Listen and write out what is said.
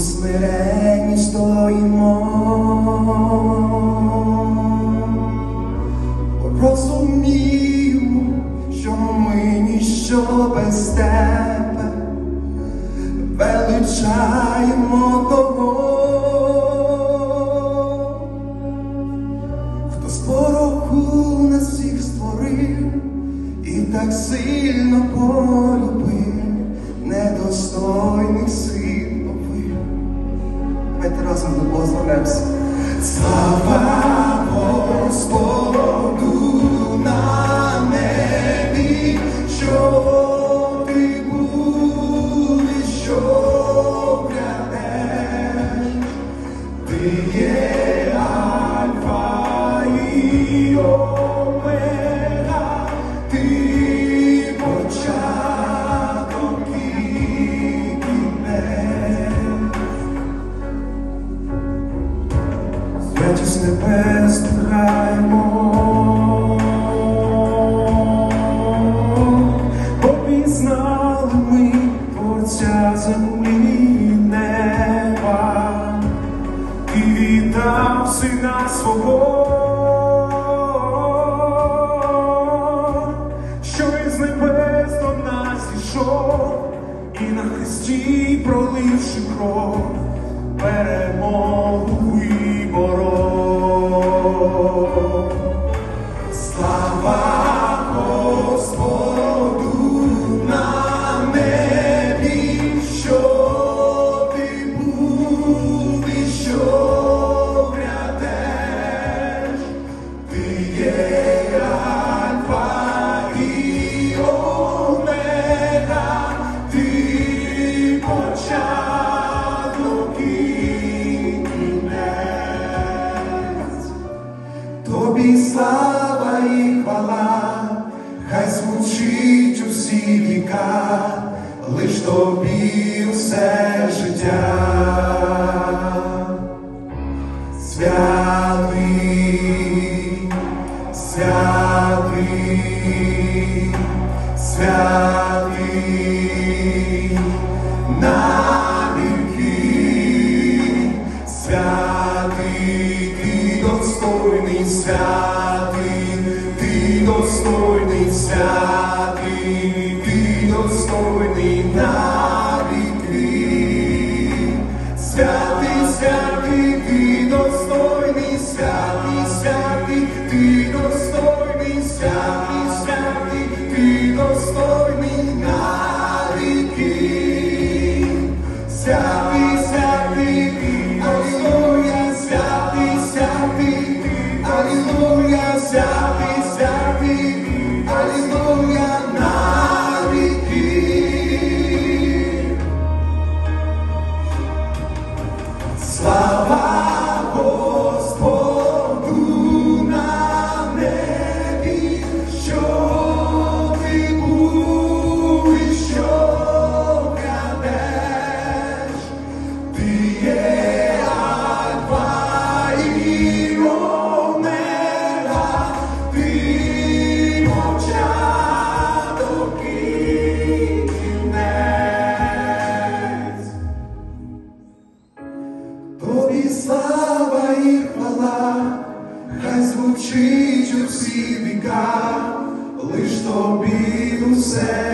смиренні стоїмо, розуміємо, що ми ніщо без тебе, величаємо того, хто з пороху всіх створив і так сильно полюбив, недостойних. on the Muslims. Творця землі і неба, сина свого, що із небес нас зійшов, і на хресті проливши кров, перемогу і боров. Слава Господу звучить усі віка, лиш тобі усе життя. Святий, святий, святий, на віки, святий, ти достойний, святий, ти достойний, святий, ти достойний на віки. Святий, святий, ти достойний, святий, святий, ти достойний, святий, святий, ти достойний на віки. Святий, святий, ти Алілуя, святий, святий, ти Алілуя, святий, слава і хвала, хай звучить у всі віка, лиш тобі усе.